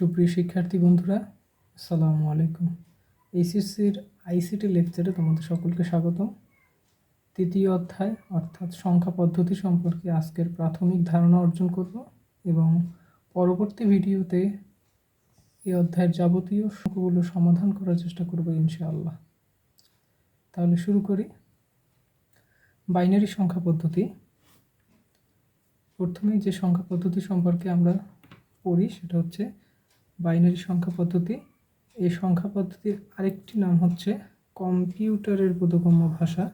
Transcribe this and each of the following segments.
সুপ্রিয় শিক্ষার্থী বন্ধুরা, আসসালামু আলাইকুম। এইচএসসির আইসিটি লেকচারে তোমাদের সকলকে স্বাগতম। তৃতীয় অধ্যায়, অর্থাৎ সংখ্যা পদ্ধতি সম্পর্কে আজকের প্রাথমিক ধারণা অর্জন করব এবং পরবর্তী ভিডিওতে এই অধ্যায়ের যাবতীয় সংখ্যাগুলো সমাধান করার চেষ্টা করব ইনশাআল্লাহ। তাহলে শুরু করি। বাইনারি সংখ্যা পদ্ধতি। প্রথমেই যে সংখ্যা পদ্ধতি সম্পর্কে আমরা পড়ি, সেটা হচ্ছে বাইনারি সংখ্যা পদ্ধতি। এই সংখ্যা পদ্ধতির আরেকটি নাম হচ্ছে কম্পিউটারের বোধগম্য ভাষা।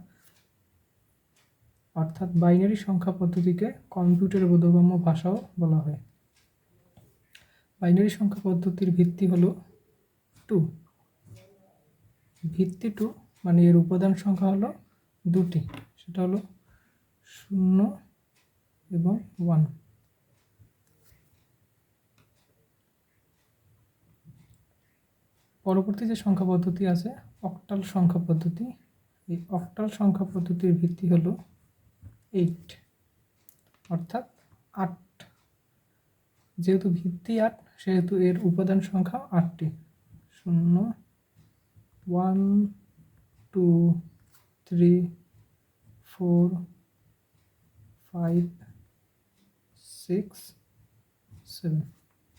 অর্থাৎ বাইনারি সংখ্যা পদ্ধতিকে কম্পিউটারের বোধগম্য ভাষাও বলা হয়। বাইনারি সংখ্যা পদ্ধতির ভিত্তি হলো টু। ভিত্তি টু মানে এর উপাদান সংখ্যা হলো দুটি। সেটা হলো শূন্য এবং ওয়ান। পরবর্তী যে সংখ্যা পদ্ধতি আছে অক্টাল সংখ্যা পদ্ধতি, এই অক্টাল সংখ্যা পদ্ধতির ভিত্তি হলো এইট অর্থাৎ আট। যেহেতু ভিত্তি আট, সেহেতু এর উপাদান সংখ্যা আটটি। শূন্য one two three four five six seven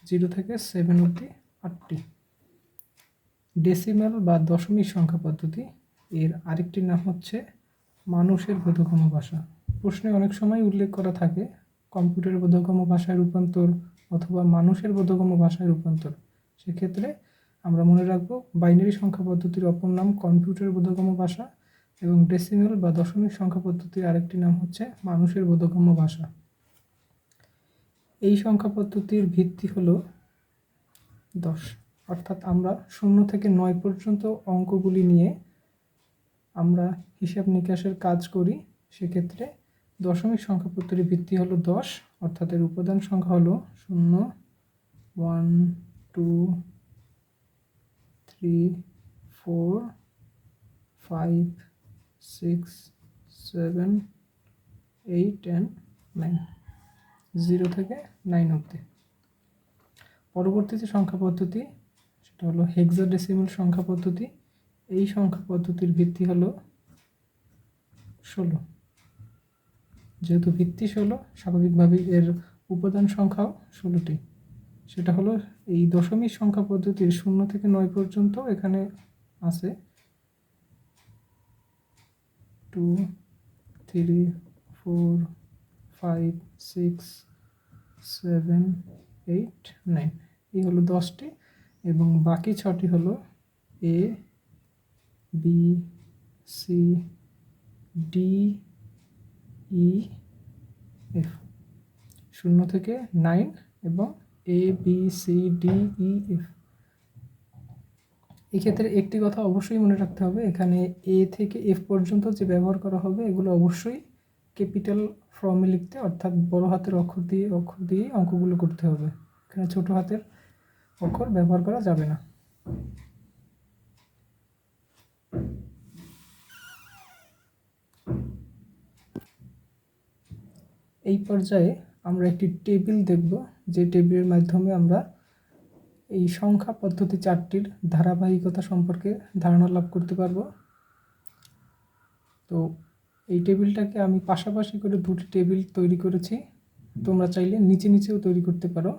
zero থেকে সেভেন অবধি আটটি। ডেসিমাল বা দশমিক সংখ্যা পদ্ধতি। এর আরেকটি নাম হচ্ছে মানুষের বোধগম্য ভাষা। প্রশ্নে অনেক সময় উল্লেখ করা থাকে, কম্পিউটার বোধগম্য ভাষায় রূপান্তর অথবা মানুষের বোধগম্য ভাষায় রূপান্তর। সেক্ষেত্রে আমরা মনে রাখব বাইনারি সংখ্যা পদ্ধতির অপর নাম কম্পিউটার বোধগম্য ভাষা এবং ডেসিমেল বা দশমিক সংখ্যা পদ্ধতির আরেকটি নাম হচ্ছে মানুষের বোধগম্য ভাষা। এই সংখ্যা পদ্ধতির ভিত্তি হলো দশ। অর্থাৎ আমরা শূন্য থেকে নয় পর্যন্ত অঙ্কগুলি নিয়ে আমরা হিসাব নিকাশের কাজ করি, সেক্ষেত্রে দশমিক সংখ্যা পদ্ধতির ভিত্তি হলো দশ, অর্থাৎ এর উপাদান সংখ্যা হলো শূন্য one two three four five six seven eight and nine zero থেকে নাইন অবধি। পরবর্তী যে সংখ্যা পদ্ধতি সেটা হলো হেক্সাডেসিমাল সংখ্যা পদ্ধতি। এই সংখ্যা পদ্ধতির ভিত্তি হলো ষোলো। যেহেতু ভিত্তি ষোলো, স্বাভাবিকভাবেই এর উপাদান সংখ্যাও ষোলোটি। সেটা হলো এই দশমিক সংখ্যা পদ্ধতির শূন্য থেকে নয় পর্যন্ত এখানে আছে two, three, four, five, six, seven, eight, nine. এই হলো দশটি। এবং বাকি ছটি হলো A B C D E F শূন্য থেকে নাইন এবং A B C D E F এক্ষেত্রে একটি কথা অবশ্যই মনে রাখতে হবে, এখানে এ থেকে এফ পর্যন্ত যে ব্যবহার করা হবে, এগুলো অবশ্যই ক্যাপিটাল ফর্মে লিখতে, অর্থাৎ বড় হাতের অক্ষর দিয়ে অক্ষর দিয়ে অঙ্কগুলো করতে হবে। এখানে ছোট হাতের অক্ষর ব্যবহার করা যাবে না। এই পর্যায়ে আমরা একটি টেবিল দেখব, যে টেবিলের মাধ্যমে আমরা এই সংখ্যা পদ্ধতি চারটির ধারাবাহিকতা সম্পর্কে ধারণা লাভ করতে পারব। তো এই টেবিলটাকে আমি পাশাপাশি করে দুটি টেবিল তৈরি করেছি। তোমরা চাইলে নিচে নিচেও তৈরি করতে পারো।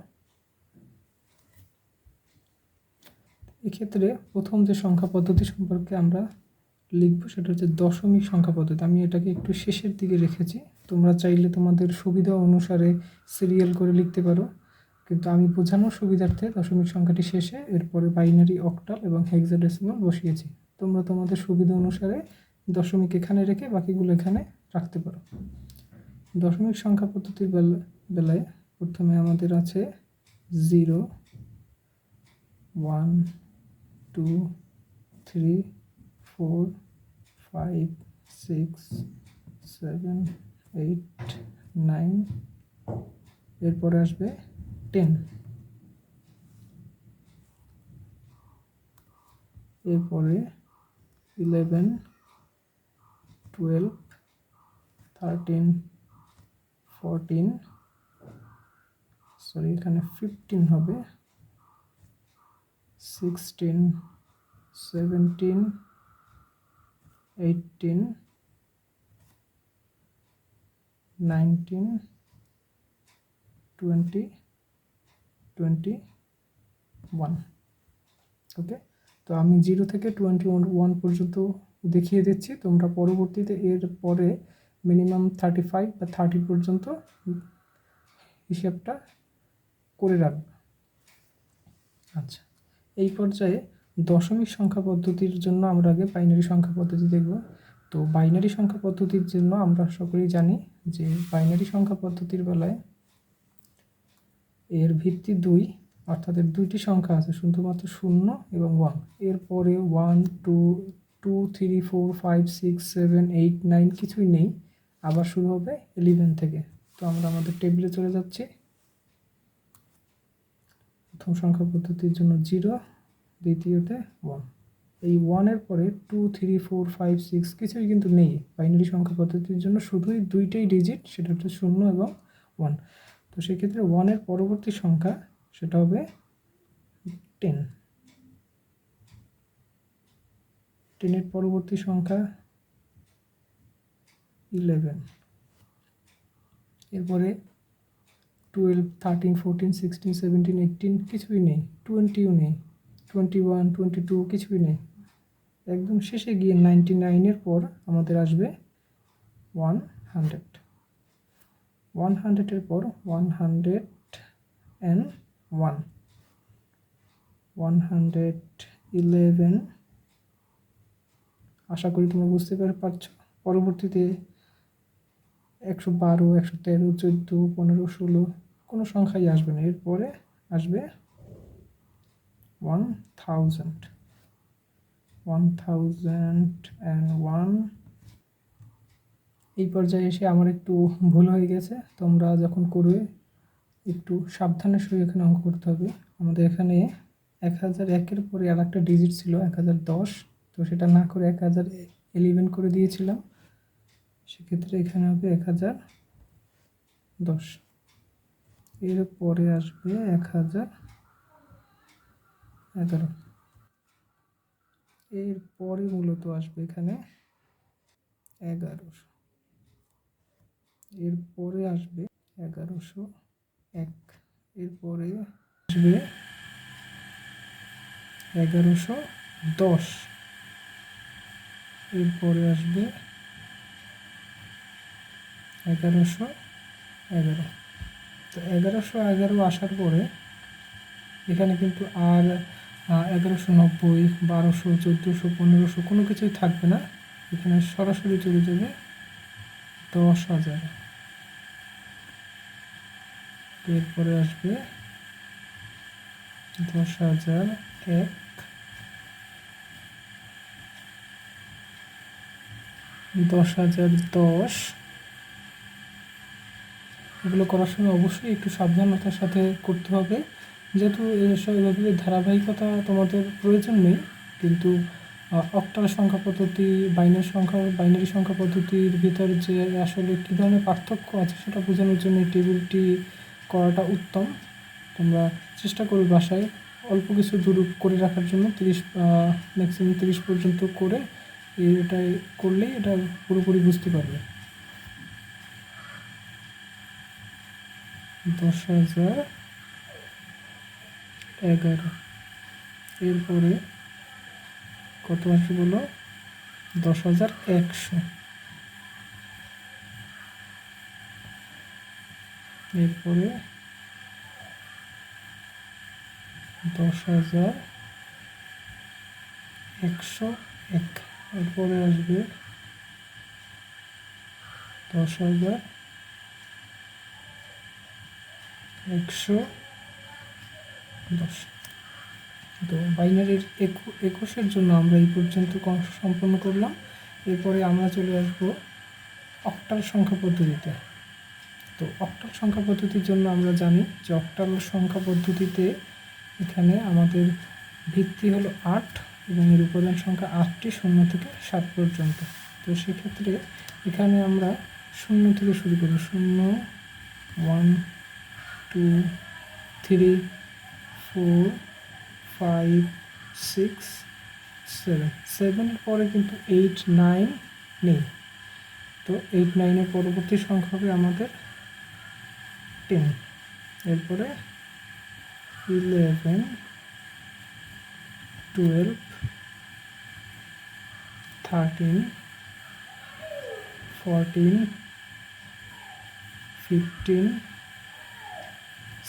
এক্ষেত্রে প্রথম যে সংখ্যা পদ্ধতি সম্পর্কে আমরা লিখব সেটা হচ্ছে দশমিক সংখ্যা পদ্ধতি। আমি এটাকে একটু শেষের দিকে রেখেছি। তোমরা চাইলে তোমাদের সুবিধা অনুসারে সিরিয়াল করে লিখতে পারো। কিন্তু আমি বোঝানোর সুবিধার্থে দশমিক সংখ্যাটি শেষে এরপরে বাইনারি অক্টাল এবং হেক্সাডেসিমাল বসিয়েছি। তোমরা তোমাদের সুবিধা অনুসারে দশমিক এখানে রেখে বাকিগুলো এখানে রাখতে পারো। দশমিক সংখ্যা পদ্ধতির বেলায় প্রথমে আমাদের আছে zero one two three four five six seven eight nine এরপরে আসবে টেন এরপরে eleven twelve thirteen fourteen sorry এখানে ফিফটিন হবে। Sixteen seventeen eighteen nineteen twenty twenty one okay তো আমি জিরো থেকে টোয়েন্টি ওয়ান পর্যন্ত দেখিয়ে দিচ্ছি। তোমরা পরবর্তীতে এর পরে মিনিমাম থার্টি ফাইভ বা থার্টি পর্যন্ত হিসেবটা করে রাখবে। আচ্ছা। এই পর্যায়ে দশমিক সংখ্যা পদ্ধতির জন্য আমরা আগে বাইনারি সংখ্যা পদ্ধতি দেখব। তো বাইনারি সংখ্যা পদ্ধতির জন্য আমরা সকলেই জানি যে বাইনারি সংখ্যা পদ্ধতির বেলায় এর ভিত্তি দুই, অর্থাৎ এর দুইটি সংখ্যা আছে, শুধুমাত্র শূন্য এবং ওয়ান এরপরে one two two three four five six seven eight nine কিছুই নেই। আবার শুরু হবে ইলেভেন থেকে। তো আমরা আমাদের টেবিলে চলে যাচ্ছি। প্রথম সংখ্যা পদ্ধতির জন্য জিরো, দ্বিতীয়তে ওয়ান এই ওয়ানের পরে two three four five six কিছুই কিন্তু নেই। বাইনারি সংখ্যা পদ্ধতির জন্য শুধুই দুইটাই ডিজিট সেটা হচ্ছে শূন্য এবং ওয়ান তো সেক্ষেত্রে ওয়ানের পরবর্তী সংখ্যা সেটা হবে টেন টেনের পরবর্তী সংখ্যা ইলেভেন এরপরে twelve thirteen fourteen sixteen seventeen eighteen কিছুই নেই। টোয়েন্টিও নেই। টোয়েন্টি ওয়ান টোয়েন্টি টু কিছুই নেই। একদম শেষে গিয়ে নাইনটি নাইনের পর আমাদের আসবে ওয়ান হান্ড্রেড ওয়ান হান্ড্রেডের পর one hundred and one one hundred eleven আশা করি তোমরা বুঝতে পেরে পারছ। পরবর্তীতে একশো বারো, একশো তেরো, চোদ্দ, পনেরো, ষোলো কোনো সংখ্যাই আসবে না। এরপরে আসবে one thousand one thousand and one এই পর্যায়ে এসে আমার একটু ভুল হয়ে গেছে। তোমরা যখন করবে, একটু সাবধানের সঙ্গে এখানে অঙ্ক করতে হবে। আমাদের এখানে এক হাজার একের পরে আর একটা ডিজিট ছিল, এক হাজার দশ। তো সেটা না করে এক হাজার এলিভেন করে দিয়েছিলাম। সেক্ষেত্রে এখানে হবে এক হাজার দশ। এর পরে আসবে এক হাজার এগারো। এর পরে মূলত আসবে এখানে এগারোশো। এরপরে আসবে এগারোশো এক। এরপরে আসবে এগারোশো দশ। এরপরে আসবে এগারোশো এগারো। তো এগারোশো এগারো আসার পরে এখানে কিন্তু আর এগারোশো নব্বই, বারোশো, চোদ্দোশো, পনেরোশো কোনো কিছুই থাকবে না। এখানে সরাসরি চলে যাবে দশ হাজার। এরপরে আসবে দশ হাজার এক। দশ হাজার দশ। এগুলো করার সময় অবশ্যই একটু সাবধানতার সাথে করতে হবে। যেহেতু এভাবে ধারাবাহিকতা তোমাদের প্রয়োজন নেই, কিন্তু অক্টাল সংখ্যা পদ্ধতি, বাইনারি সংখ্যা বাইনারি সংখ্যা পদ্ধতির ভিতর যে আসলে কী ধরনের পার্থক্য আছে সেটা বোঝানোর জন্য টেবিলটি করাটা উত্তম। তোমরা চেষ্টা করবে বাসায় অল্প কিছু দূর করে রাখার জন্য, তিরিশ ম্যাক্সিমাম তিরিশ পর্যন্ত করে এটাই করলেই এটা পুরোপুরি বুঝতে পারবে। দশ হাজার এগারো। এরপরে কত আসবে বলো? দশ হাজার একশো। এরপরে দশ হাজার একশো এক। এরপরে আসবে দশ হাজার একশো দশ। তো বাইনারির একুশের জন্য আমরা এই পর্যন্ত সম্পন্ন করলাম। এরপরে আমরা চলে আসব অক্টাল সংখ্যা পদ্ধতিতে। তো অক্টাল সংখ্যা পদ্ধতির জন্য আমরা জানি যে অক্টাল সংখ্যা পদ্ধতিতে এখানে আমাদের ভিত্তি হলো আট এবং এর উপাদান সংখ্যা আটটি শূন্য থেকে সাত পর্যন্ত। তো সেক্ষেত্রে এখানে আমরা শূন্য থেকে শুরু করব। শূন্য one two three four five six seven seven পরে কিন্তু এইট নাইন নেই। তো এইট নাইনের পরবর্তী সংখ্যা হবে আমাদের টেন এরপরে eleven twelve thirteen fourteen fifteen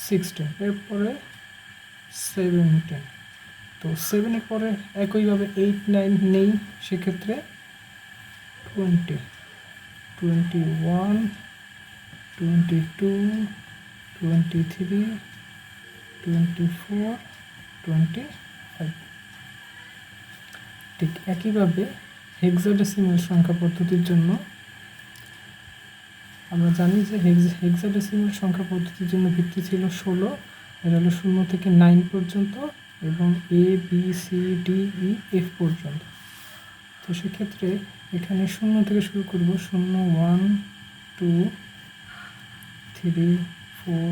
sixteen এরপরে সেভেন্টিন তো সেভেনের পরে একইভাবে এইট নাইন নেই, সেক্ষেত্রে twenty twenty one twenty two twenty three twenty four twenty five ঠিক একইভাবে হেক্সাডেসিমাল সংখ্যা পদ্ধতির জন্য আমরা জানি যে হেক্সাডেসিমাল সংখ্যা পদ্ধতির জন্য ভিত্তি ছিল ষোলো। এটা হলো শূন্য থেকে নাইন পর্যন্ত এবং A B C D E F পর্যন্ত। তো সেক্ষেত্রে এখানে শূন্য থেকে শুরু করব। শূন্য one two three four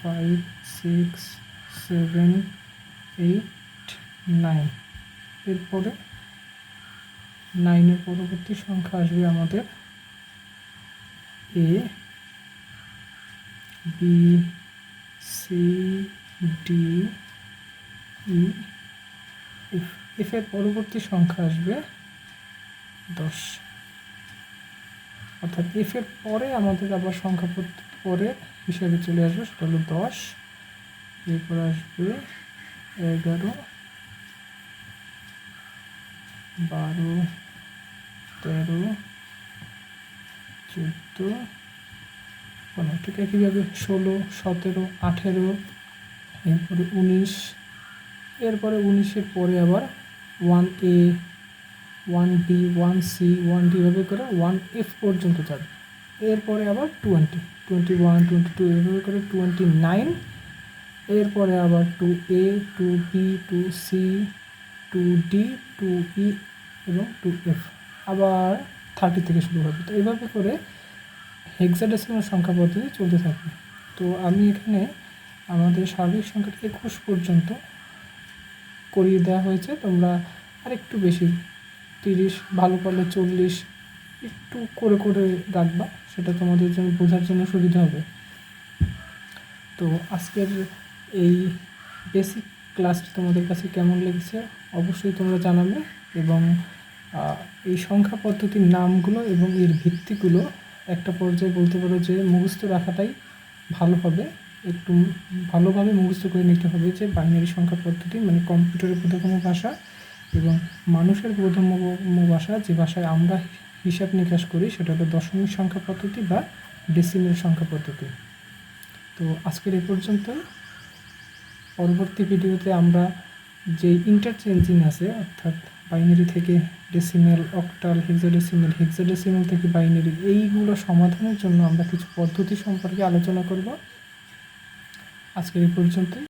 five six seven eight nine এরপরে নাইনের পরবর্তী সংখ্যা আসবে আমাদের A B C D E F এফের পরবর্তী সংখ্যা আসবে দশ। অর্থাৎ এফের পরে আমাদের আবার সংখ্যা পরে হিসাবে চলে আসবে, সেটা হলো দশ। এরপর আসবে এগারো, বারো, তেরো চোদ্দ, পনেরো ঠিক একইভাবে ষোলো, সতেরো, আঠেরো, এরপরে উনিশ, এরপরে উনিশের পরে আবার one A one B one C one D এভাবে করে ওয়ান এফ পর্যন্ত যাবে। এরপরে আবার twenty twenty one twenty two এভাবে করে টোয়েন্টি নাইন এরপরে আবার two A two B two C two D two E এবং টু এফ আবার থার্টি থেকে শুরু হবে। তো এভাবে করে হেক্সাডেসিমাল সংখ্যা পদ্ধতি চলতে থাকবে। তো আমি এখানে আমাদের স্বাভাবিক সংখ্যা একুশ পর্যন্ত করিয়ে দেওয়া হয়েছে। তোমরা আর একটু বেশি, তিরিশ, ভালো করলে চল্লিশ, একটু করে করে রাখবা। সেটা তোমাদের জন্য বোঝার জন্য সুবিধা হবে। তো আজকের এই বেসিক ক্লাসটি তোমাদের কাছে কেমন লেগেছে অবশ্যই তোমরা জানাবে এবং এই সংখ্যা পদ্ধতির নামগুলো এবং এর ভিত্তিগুলো একটা পর্যায়ে বলতে পারো যে মুখস্থ রাখাটাই ভালো হবে। একটু ভালোভাবে মুখস্থ করে নিতে হবে যে বাইনারি সংখ্যা পদ্ধতি মানে কম্পিউটারের প্রথম ভাষা এবং মানুষের প্রথম ভাষা, যে ভাষায় আমরা হিসাব নিকাশ করি সেটা হলো দশমিক সংখ্যা পদ্ধতি বা ডেসিমেল সংখ্যা পদ্ধতি। তো আজকের এ পর্যন্ত পরবর্তী ভিডিওতে আমরা যে ইন্টারচেঞ্জিং আছে, অর্থাৎ বাইনারি থেকে ডেসিমেল অক্টাল হেক্সাডেসিমেল হেক্সাডেসিমেল থেকে বাইনারি, এইগুলো সমাধানের জন্য আমরা কিছু পদ্ধতি সম্পর্কে আলোচনা করব। আজকের এই পর্যন্তই।